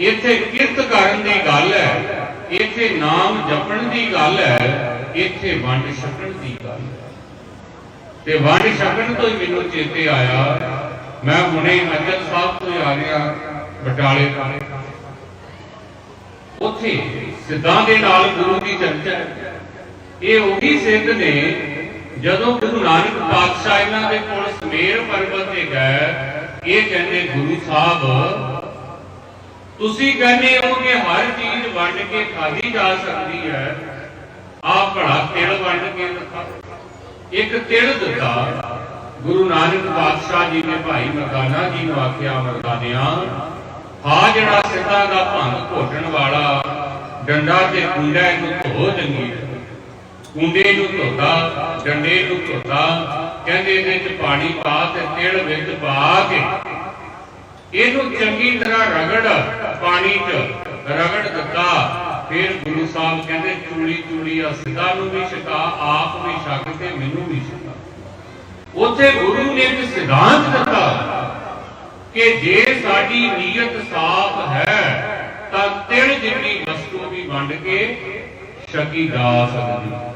ਇੱਥੇ ਕਿਰਤ ਕਰਨ ਦੀ ਗੱਲ ਹੈ, ਇੱਥੇ ਨਾਮ ਜਪਣ ਦੀ ਗੱਲ ਹੈ, ਇੱਥੇ ਵੰਡ ਛਕਣ ਦੀ ਗੱਲ ਹੈ। ਤੇ ਵੰਡ ਛਕਣ ਤੋਂ ਹੀ ਮੈਨੂੰ ਚੇਤੇ ਆਇਆ, ਮੈਂ ਹੁਣੇ ਅਜਲ ਸਾਹਿਬ ਤੋਂ ਆ ਰਿਹਾ, ਬਟਾਲੇ ਉੱਥੇ ਸਿੱਧਾਂ ਦੇ ਨਾਲ ਗੁਰੂ ਦੀ ਚਰਚਾ ਹੈ। ਇਹ ਉਹੀ ਸਿੱਧ ਨੇ, ਜਦੋਂ ਗੁਰੂ ਨਾਨਕ ਪਾਤਸ਼ਾਹ ਇਹਨਾਂ ਦੇ ਕੋਲ ਸਮੇਰ ਪਰਬਤ ਤੇ ਗਏ, ਇਹ ਕਹਿੰਦੇ ਗੁਰੂ ਸਾਹਿਬ ਤੁਸੀਂ ਕਹਿੰਦੇ ਹੋ ਕਿ ਹਰ ਚੀਜ਼ ਵੰਡ ਕੇ ਖਾਧੀ ਜਾ ਸਕਦੀ ਹੈ। ਆਹ ਘੜਾ ਤਿਲ ਵੰਡ ਕੇ ਇੱਕ ਤਿਲ ਦਿੱਤਾ। ਗੁਰੂ ਨਾਨਕ ਪਾਤਸ਼ਾਹ ਜੀ ਨੇ ਭਾਈ ਮਰਦਾਨਾ ਜੀ ਨੂੰ ਆਖਿਆ, ਮਰਦਾਨਿਆਂ, ਆ ਜਿਹੜਾ ਸਿੱਧਾ ਦਾ ਭੰਗ ਘੋਟਣ ਵਾਲਾ ਡੰਡਾ ਤੇ ਕੁੰਡਾ ਇਹਨੂੰ ਧੋ ਚੰਗੀ ਕੁੰਡੇ ਨੂੰ ਧੋਤਾ, ਡੰਡੇ ਨੂੰ ਧੋਤਾ, ਕਹਿੰਦੇ ਇਹਦੇ ਚ ਪਾਣੀ ਪਾ ਤੇ ਤਿਲ ਵਿੱਚ ਪਾ ਕੇ ਇਹਨੂੰ ਚੰਗੀ ਤਰ੍ਹਾਂ ਰਗੜ ਪਾਣੀ 'ਚ, ਰਗੜ ਦਿੱਤਾ। ਫਿਰ ਗੁਰੂ ਸਾਹਿਬ ਕਹਿੰਦੇ, ਚੂੜੀ ਚੂੜੀ ਆ ਸਿੱਧਾ ਨੂੰ ਵੀ ਛਕਾ, ਆਪ ਵੀ ਛਕ ਤੇ ਮੈਨੂੰ ਵੀ ਛਕਾ। ਉੱਥੇ ਗੁਰੂ ਨੇ ਇੱਕ ਸਿਧਾਂਤ ਦਿੱਤਾ ਕਿ ਜੇ ਸਾਡੀ ਨੀਅਤ ਸਾਫ਼ ਹੈ, ਤਾਂ ਤਿਲ ਜਿੰਨੀ ਵਸਤੂ ਵੀ ਵੰਡ ਕੇ ਛਕੀ ਜਾ ਸਕਦੀ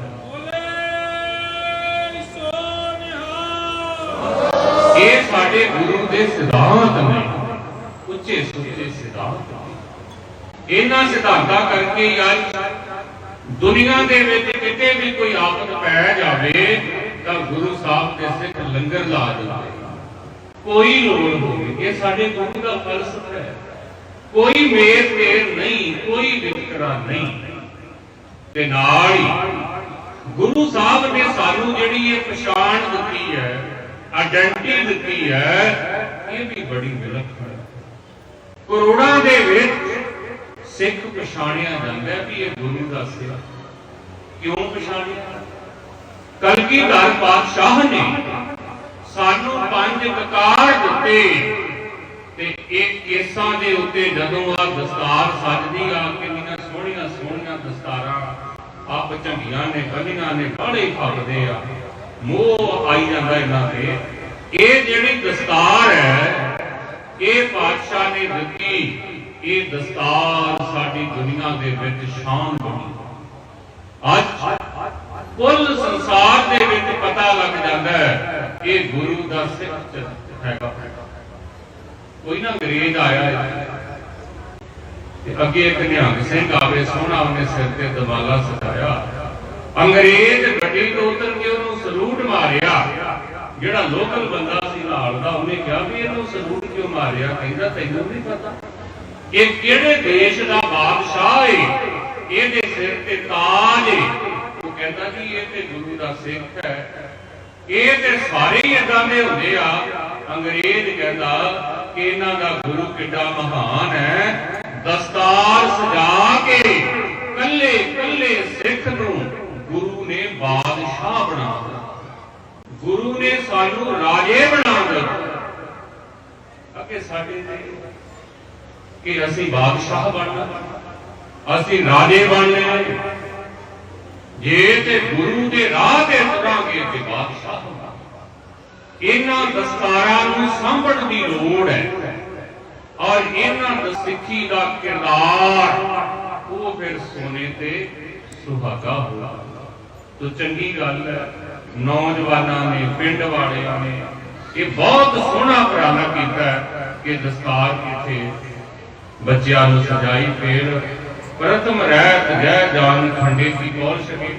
ਇਹ ਸਾਡੇ ਗੁਰੂ ਦੇ ਸਿਧਾਂਤ ਨੇ। ਉੱਚੇ ਸੁੱਚੇ ਸਿਧਾਂਤ ਇਹਨਾਂ ਸਿਧਾਂਤਾਂ ਕਰਕੇ ਹੀ ਦੁਨੀਆ ਦੇ ਵਿੱਚ ਕਿਤੇ ਵੀ ਕੋਈ ਆਫਤ ਪੈ ਜਾਵੇ, ਤਾਂ ਗੁਰੂ ਸਾਹਿਬ ਦੇ ਸਿੱਖ ਲੰਗਰ ਲਾ ਦਿੰਦੇ। ਕੋਈ ਲੋੜ ਹੋਵੇ, ਇਹ ਸਾਡੇ ਗੁਰੂ ਦਾ ਫਲਸਫਾ ਹੈ। ਕੋਈ ਮੇਰ ਤੇਰ ਨਹੀਂ, ਕੋਈ ਵਿਤਕਰਾ ਨਹੀਂ। ਤੇ ਨਾਲ ਹੀ ਗੁਰੂ ਸਾਹਿਬ ਨੇ ਸਾਨੂੰ ਜਿਹੜੀ ਇਹ ਪਛਾਣ ਦਿੱਤੀ ਹੈ ਆਇਡੈਂਟੀ ਦਿੱਤੀ ਹੈ, ਇਹ ਵੀ ਬੜੀ ਵਿਲੱਖਣ ਕਰੋੜਾਂ ਦੇ ਵਿੱਚ ਸਿੱਖ ਪਛਾਣਿਆ ਜਾਂਦਾ ਵੀ ਇਹ ਗੁਰੂ ਦਾ ਸਿੱਖ ਕਿਉਂ ਪਛਾਣਿਆ? ਕਲਗੀਧਰ ਪਾਤਸ਼ਾਹ ਨੇ ਸਾਨੂੰ ਪੰਜ ਵਿਕਾਰ ਦਿੱਤੇ ਤੇ ਇਹ ਕੇਸਾਂ ਦੇ ਉੱਤੇ ਜਦੋਂ ਆ ਦਸਤਾਰ ਸਜਦੀ ਆ ਕਿੰਨੀਆਂ ਸੋਹਣੀਆਂ ਸੋਹਣੀਆਂ ਦਸਤਾਰਾਂ ਆਪ ਝੰਡੀਆਂ ਨੇ ਬੰਨੀਆਂ ਨੇ ਬੜੇ ਫੱਬਦੇ ਆ। ਮੋਹ ਆਈ ਜਾਂਦਾ ਇਹਨਾਂ ਦੇ ਇਹ ਜਿਹੜੀ ਦਸਤਾਰ ਹੈ ਇਹ ਪਾਤਸ਼ਾਹ ਨੇ ਦਿੱਤੀ, ਇਹ ਦਸਤਾਰ ਸਾਡੀ ਦੁਨੀਆ ਦੇ ਵਿੱਚ ਸ਼ਾਨ ਬਣੀ। ਅੱਜ ਕੁੱਲ ਸੰਸਾਰ ਦੇ ਵਿੱਚ ਪਤਾ ਲੱਗ ਜਾਂਦਾ ਹੈ ਕਿ ਗੁਰੂ ਦਾ ਸਿੱਖ ਹੈਗਾ। ਕੋਈ ਨਾ ਅੰਗਰੇਜ਼ ਆਇਆ ਹੈ ਤੇ ਅੱਗੇ ਇੱਕ ਨਿਹੰਗ ਸਿੰਘ ਆਵੇ, ਸੋਹਣਾ ਉਹਨੇ ਸਿਰ ਤੇ ਦਵਾਲਾ ਸਜਾਇਆ। ਅੰਗਰੇਜ਼ ਗੱਡੀ ਤੋਂ ਉਤਰ ਕੇ ਉਹਨੂੰ ਸਲੂਟ ਮਾਰਿਆ। ਜਿਹੜਾ ਲੋਕਲ ਬੰਦਾ ਸੀ ਨਾਲ ਦਾ, ਉਹਨੇ ਕਿਹਾ ਵੀ ਇਹਨੂੰ ਸਲੂਟ ਕਿਉਂ ਮਾਰਿਆ? ਕਹਿੰਦਾ, ਤੈਨੂੰ ਨਹੀਂ ਪਤਾ ਇਹ ਕਿਹੜੇ ਦੇਸ਼ ਦਾ ਬਾਦਸ਼ਾਹ ਏ? ਇਹਦੇ ਸਿਰ ਤੇ ਤਾਜ ਏ। ਉਹ ਕਹਿੰਦਾ ਜੀ, ਇਹ ਤੇ ਗੁਰੂ ਦਾ ਸਿੱਖ ਹੈ। ਇਹ ਤੇ ਸਾਰੇ ਹੀ ਇਦਾਂ ਦੇ ਹੁੰਦੇ ਆ। ਅੰਗਰੇਜ਼ ਕਹਿੰਦਾ ਕਿ ਇਹਨਾਂ ਦਾ ਗੁਰੂ ਕਿੱਡਾ ਮਹਾਨ ਹੈ। ਦਸਤਾਰ ਸਜਾ ਕੇ ਕੱਲੇ ਕੱਲੇ ਸਿੱਖ ਨੂੰ ਗੁਰੂ ਨੇ ਬਾਦਸ਼ਾਹ ਬਣਾ ਦਿੱਤਾ। ਗੁਰੂ ਨੇ ਸਾਨੂੰ ਰਾਜੇ ਬਣਾ ਦਿੱਤਾ। ਅਕੇ ਸਾਡੇ ਤੇ ਕਿ ਅਸੀਂ ਬਾਦਸ਼ਾਹ ਬਣਨਾ, ਅਸੀਂ ਰਾਜੇ ਬਣਨੇ ਜੇ। ਤੇ ਗੁਰੂ ਦੇ ਰਾਹ ਤੇ ਤੁਰਾਂਗੇ ਤੇ ਬਾਦਸ਼ਾਹ ਇਹਨਾਂ ਦਸਤਾਰਾਂ ਨੂੰ ਸੰਭਣ ਦੀ ਲੋੜ ਹੈ। ਔਰ ਇਹਨਾਂ ਦਾ ਸਿੱਖੀ ਦਾ ਕਿਰਦਾਰ, ਉਹ ਫਿਰ ਸੋਨੇ ਤੇ ਸੁਹਾਗਾ ਹੋਇਆ ਤੋ ਚੰਗੀ ਗੱਲ ਹੈ ਨੌਜਵਾਨਾਂ ਨੇ, ਪਿੰਡ ਵਾਲਿਆਂ ਨੇ ਇਹ ਬਹੁਤ ਸੋਹਣਾ ਉਪਰਾਲਾ ਕੀਤਾ ਕਿ ਦਸਤਾਰ ਕਿਥੇ ਬੱਚਿਆਂ ਨੂੰ ਸਜਾਈ, ਫੇਰ ਪ੍ਰਥਮ ਰਹਿਤ ਜੈ ਜਾਨ ਖੰਡੇ ਦੀ ਕੋਲ ਸਕੇ।